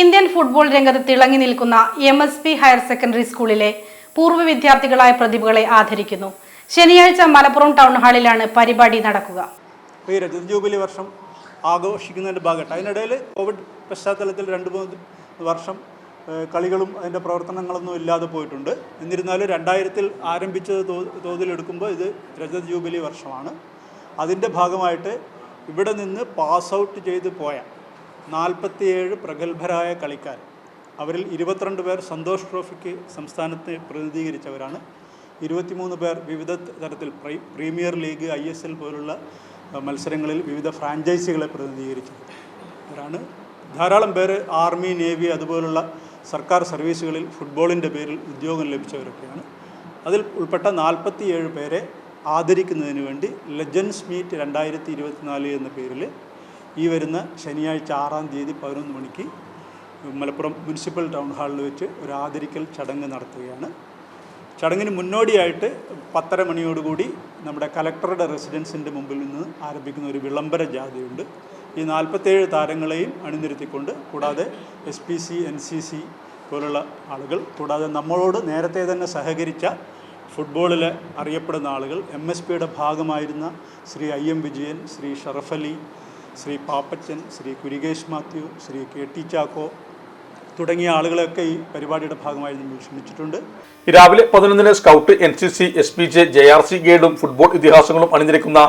Indian football രംഗത്ത് തിളങ്ങി നിൽക്കുന്ന M S P higher secondary സ്കൂളിലെ പൂർവ വിദ്യാർത്ഥികളായ പ്രതിഭകളെ ആദരിക്കുന്നു. ശനിയാഴ്ച മലപ്പുറം ടൗൺ ഹാളിലാണ് പരിപാടി നടക്കുക. ജൂബിലി വർഷം ആഘോഷിക്കുന്നതിന്റെ ഭാഗമായിട്ട്. അതിനിടയിൽ കോവിഡ് പശ്ചാത്തലത്തിൽ രണ്ട് മൂന്ന് വർഷം കളികളും അതിന്റെ പ്രവർത്തനങ്ങളൊന്നും ഇല്ലാതെ പോയിട്ടുണ്ട്. എന്നിരുന്നാലും രണ്ടായിരത്തിൽ ആരംഭിച്ചത് തോതിലെടുക്കുമ്പോൾ ഇത് രജത ജൂബിലി വർഷമാണ്. അതിന്റെ ഭാഗമായിട്ട് ഇവിടെ നിന്ന് പാസ് ഔട്ട് ചെയ്ത് പോയ നാൽപ്പത്തിയേഴ് പ്രഗത്ഭരായ കളിക്കാർ. അവരിൽ ഇരുപത്തിരണ്ട് പേർ സന്തോഷ് ട്രോഫിക്ക് സംസ്ഥാനത്തെ പ്രതിനിധീകരിച്ചവരാണ്. ഇരുപത്തിമൂന്ന് പേർ വിവിധ തരത്തിൽ premier league I S L പോലുള്ള മത്സരങ്ങളിൽ വിവിധ ഫ്രാഞ്ചൈസികളെ പ്രതിനിധീകരിച്ചത് അവരാണ് ധാരാളം പേര് ആർമി നേവി അതുപോലുള്ള സർക്കാർ സർവീസുകളിൽ ഫുട്ബോളിന്റെ പേരിൽ ഉദ്യോഗം ലഭിച്ചവരൊക്കെയാണ്. അതിൽ ഉൾപ്പെട്ട നാൽപ്പത്തിയേഴ് പേരെ ആദരിക്കുന്നതിന് വേണ്ടി ലെജൻസ് മീറ്റ് രണ്ടായിരത്തി ഇരുപത്തിനാല് എന്ന പേരിൽ ഈ വരുന്ന ശനിയാഴ്ച ആറാം തീയതി പതിനൊന്ന് മണിക്ക് മലപ്പുറം മുനിസിപ്പൽ ടൗൺ ഹാളിൽ വെച്ച് ഒരു ആദരിക്കൽ ചടങ്ങ് നടത്തുകയാണ്. ചടങ്ങിന് മുന്നോടിയായിട്ട് പത്തര മണിയോടുകൂടി നമ്മുടെ കലക്ടറുടെ റെസിഡൻസിന്റെ മുമ്പിൽ നിന്ന് ആരംഭിക്കുന്ന ഒരു വിളംബര ജാഥയുണ്ട്. ഈ നാൽപ്പത്തേഴ് താരങ്ങളെയും അണിനിരത്തിക്കൊണ്ട് കൂടാതെ S P C N C C പോലുള്ള ആളുകൾ കൂടാതെ നമ്മളോട് നേരത്തെ തന്നെ സഹകരിച്ച ഫുട്ബോളിൽ അറിയപ്പെടുന്ന ആളുകൾ എം എസ് പിയുടെ ഭാഗമായിരുന്ന Shri I M Vijayan Shri Sharaf Ali Shri Pappachan Shri Kurikesh Mathew Shri K T Chacko തുടങ്ങിയ ആളുകളെയൊക്കെ ഈ പരിപാടിയുടെ ഭാഗമായി നമ്മൾ ക്ഷണിച്ചിട്ടുണ്ട്. രാവിലെ പതിനൊന്നിന് scout N C C S P J J R C ഗൈഡും football ഇതിഹാസങ്ങളും അണിനിരക്കുന്ന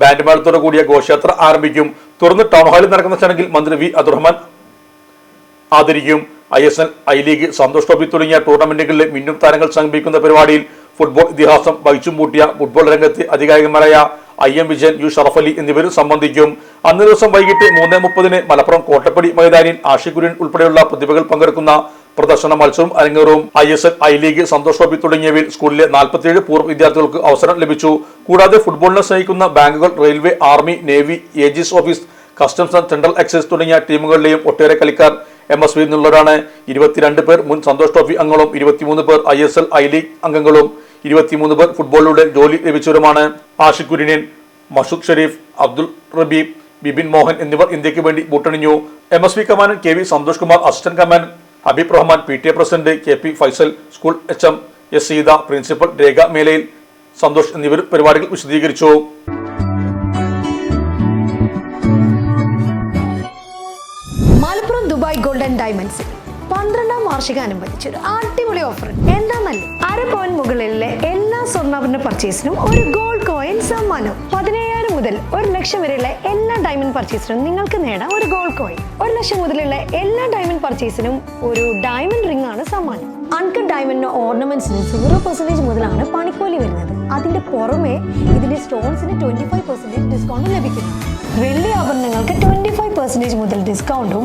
ബാൻഡ് മേളത്തോടെ കൂടിയ ഘോഷയാത്ര ആരംഭിക്കും. തുടർന്ന് ടൗൺ ഹാളിൽ നടക്കുന്ന ചടങ്ങിൽ മന്ത്രി വി അബ്ദുറഹ്മാൻ ആദരിക്കും. I S L I league Santosh trophy തുടങ്ങിയ ടൂർണമെന്റുകളിലെ മിന്നും താരങ്ങൾ സംഘടിപ്പിക്കുന്ന പരിപാടിയിൽ ഫുട്ബോൾ ഇതിഹാസം വഹിച്ചും പൂട്ടിയ ഫുട്ബോൾ രംഗത്തെ അധികാരികന്മാരായ I M Vijayan U Sharaf Ali എന്നിവരും സംബന്ധിക്കും. അന്ന് ദിവസം വൈകിട്ട് മൂന്ന് മുപ്പതിന് മലപ്പുറം കോട്ടപ്പടി മൈതാനിയിൽ ആഷിഖുര്യൻ ഉൾപ്പെടെയുള്ള പ്രതിഭകൾ പങ്കെടുക്കുന്ന പ്രദർശന മത്സരവും അരങ്ങേറും. I S L I league Santosh trophy തുടങ്ങിയവയിൽ സ്കൂളിലെ നാൽപ്പത്തിയേഴ് പൂർവ വിദ്യാർത്ഥികൾക്ക് അവസരം ലഭിച്ചു. കൂടാതെ ഫുട്ബോളിനെ സ്നേഹിക്കുന്ന ബാങ്കുകൾ railway army navy AG's office customs and central excise തുടങ്ങിയ ടീമുകളിലെയും ഒട്ടേറെ കളിക്കാർ എം എസ് വി ഇരുപത്തിരണ്ട് പേർ മുൻ സന്തോഷ് ട്രോഫി അംഗങ്ങളും ഇരുപത്തിമൂന്ന് പേർ I S L I league അംഗങ്ങളും ഇരുപത്തിമൂന്ന് പേർ ഫുട്ബോളിലൂടെ ജോലി ലഭിച്ചവരുമാണ് ആഷിഖ് കുര്യൻ മഷൂദ് ഷെരീഫ് അബ്ദുൾ റബീബ് ബിബിൻ മോഹൻ എന്നിവർ ഇന്ത്യയ്ക്ക് വേണ്ടി ബൂട്ടണിഞ്ഞു. M S V commandant K V Santhosh Kumar assistant command Habeeb Rahman P T A president K P Faisal school H M S Seetha principal Rekha Melayil Santhosh എന്നിവർ പരിപാടികൾ വിശദീകരിച്ചു. മലപ്പുറം ദുബായ് ഗോൾഡൻ ഡയമണ്ട്സ് പന്ത്രണ്ടാം വാർഷികാനുബന്ധിച്ച് ഒരു അടിപൊളി offer. എന്താന്നല്ലേ അര point മുകളിലെ എല്ലാ സ്വർണാഭരണ പർച്ചേസിനും ഒരു ഗോൾഡ് കോയിൻ സമ്മാനം. പതിനയ്യായിരം മുതൽ ഒരു ലക്ഷം വരെയുള്ള എല്ലാ ഡയമണ്ട് പർച്ചേസിനും നിങ്ങൾക്ക് നേടാം ഒരു ഗോൾഡ് കോയിൻ ഒരു ലക്ഷം മുതലുള്ള എല്ലാ ഡയമണ്ട് പർച്ചേസിനും ഒരു ഡയമണ്ട് റിംഗ് ആണ് സമ്മാനം. അൺകട്ട് ഡയമണ്ട് ഓർണമെന്റ്സിന് സീറോ പെർസെന്റേജ് മുതലാണ് പണിക്കൂലി വരുന്നത്. അതിന്റെ പുറമെ ഇതിന്റെ സ്റ്റോൺസിന് ട്വന്റി ഫൈവ് പെർസെന്റേജ് ഡിസ്കൗണ്ട് ലഭിക്കുന്നു. വെള്ളി ആഭരണങ്ങൾക്ക് ട്വന്റി ഫൈവ് പെർസെന്റേജ് മുതൽ ഡിസ്കൗണ്ടും